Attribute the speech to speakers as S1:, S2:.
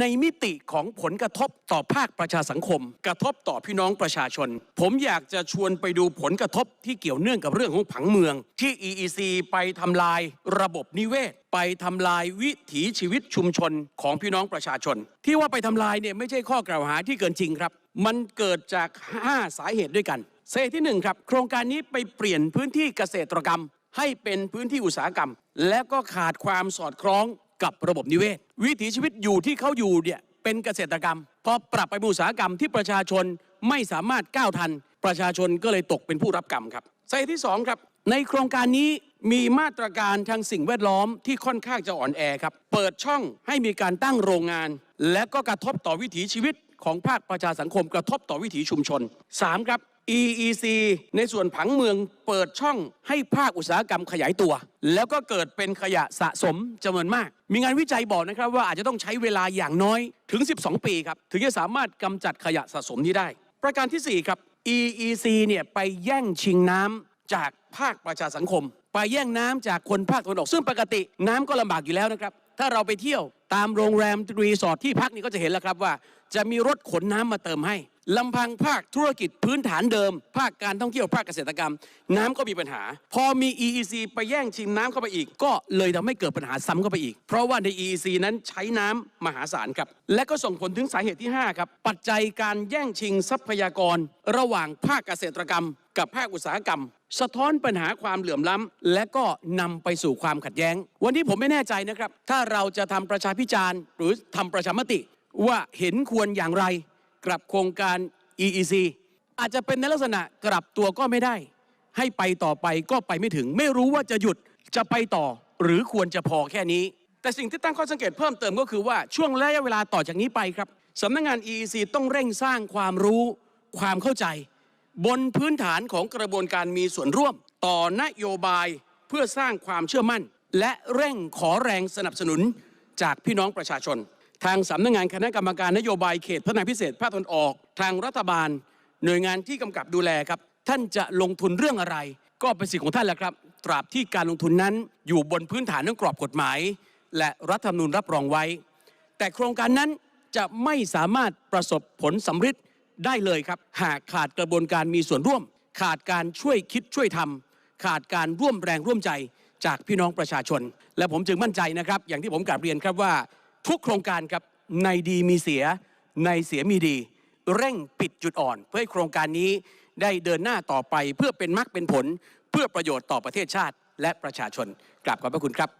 S1: ในมิติของผลกระทบต่อภาคประชาสังคม กระทบต่อพี่น้องประชาชน ผมอยากจะชวนไปดูผลกระทบที่เกี่ยวเนื่องกับเรื่องของผังเมือง ที่ EEC ไปทำลายระบบนิเวศ ไปทำลายวิถีชีวิตชุมชนของพี่น้องประชาชน ที่ว่าไปทำลายเนี่ยไม่ใช่ข้อกล่าวหาที่เกินจริงครับ มันเกิดจาก 5 สาเหตุด้วยกันสาเหตุที่หนึ่งครับโครงการนี้ไปเปลี่ยนพื้นที่เกษตรกรรม ให้เป็นพื้นที่อุตสาหกรรม และก็ขาดความสอดคล้อง กับระบบนิเวศ วิถีชีวิตอยู่ที่เขาอยู่เนี่ยเป็นเกษตรกรรม พอปรับไปอุตสาหกรรมที่ประชาชนไม่สามารถก้าวทัน ประชาชนก็เลยตกเป็นผู้รับกรรมครับสาเหตุที่สองครับในโครงการนี้มีมาตรการทางสิ่งแวดล้อมที่ค่อนข้างจะอ่อนแอครับ เปิดช่องให้มีการตั้งโรงงาน และก็กระทบต่อวิถีชีวิตของภาคประชาสังคมกระทบต่อวิถีชุมชนสามครับ EEC ในส่วนผังเมืองเปิดช่องให้ภาคอุตสาหกรรมขยายตัว แล้วก็เกิดเป็นขยะสะสมจำนวนมาก มีงานวิจัยบอกนะครับว่าอาจจะต้องใช้เวลาอย่างน้อยถึง 12 ปีครับ ถึงจะสามารถกำจัดขยะสะสมนี้ได้ ประการทีสี่ 4 ครับ EEC เนี่ยไปแย่งชิงน้ำจากภาคประชาสังคม ไปแย่งน้ำจากคนภาคตะวันออกซึ่งปกติน้ำก็ลำบากอยู่แล้วนะครับถ้าเราไปเที่ยวตามโรงแรมรีสอร์ทที่พักนี่ก็จะเห็นแล้วครับว่า จะมีรถขนน้ำมาเติมให้ ลำพังภาคธุรกิจพื้นฐานเดิม ภาคการท่องเที่ยวภาคเกษตรกรรม น้ำก็มีปัญหา พอมี EEC ไปแย่งชิงน้ำเข้าไปอีก ก็เลยทำให้เกิดปัญหาซ้ำเข้าไปอีก เพราะว่าใน EEC นั้นใช้น้ำมหาศาลครับ และก็ส่งผลถึงสาเหตุที่ 5 ครับ ปัจจัยการแย่งชิงทรัพยากร ระหว่างภาคเกษตรกรรม กับภาคอุตสาหกรรม สะท้อนปัญหาความเหลื่อมล้ำและก็นำไปสู่ความขัดแย้ง วันนี้ผมไม่แน่ใจนะครับถ้าเราจะทำประชาพิจารณ์ หรือทำประชามติว่าเห็นควรอย่างไร กลับโครงการ EEC อาจจะเป็นในลักษณะกลับตัวก็ไม่ได้ ให้ไปต่อไปก็ไปไม่ถึง ไม่รู้ว่าจะหยุดจะไปต่อ หรือควรจะพอแค่นี้ แต่สิ่งที่ตั้งข้อสังเกตเพิ่มเติมก็คือว่าช่วงระยะเวลาต่อจากนี้ไปครับสำนักงาน EEC ต้องเร่งสร้างความรู้ความเข้าใจ บนพื้นฐานของกระบวนการมีส่วนร่วม ต่อนโยบายเพื่อสร้างความเชื่อมั่น และเร่งขอแรงสนับสนุนจากพี่น้องประชาชน ทางสำนักงานคณะกรรมการนโยบายเขตพัฒนาพิเศษภาคตะวันออก ทางรัฐบาล หน่วยงานที่กำกับดูแลครับ ท่านจะลงทุนเรื่องอะไร ก็เป็นสิทธิของท่านแหละครับ ตราบที่การลงทุนนั้นอยู่บนพื้นฐานของกรอบกฎหมาย และรัฐธรรมนูญรับรองไว้ แต่โครงการนั้นจะไม่สามารถประสบผลสำฤทธิ์ได้เลยครับ หากขาดกระบวนการมีส่วนร่วม ขาดการช่วยคิดช่วยทำขาดการร่วมแรงร่วมใจจากพี่น้องประชาชน และผมจึงมั่นใจนะครับ อย่างที่ผมกลับเรียนครับว่า ทุกโครงการครับในดีมีเสียในเสียมีดี เร่งปิดจุดอ่อน เพื่อให้โครงการนี้ได้เดินหน้าต่อไปเพื่อเป็นมรรคเป็นผล เพื่อประโยชน์ต่อประเทศชาติ และประชาชนกราบขอบพระคุณครับ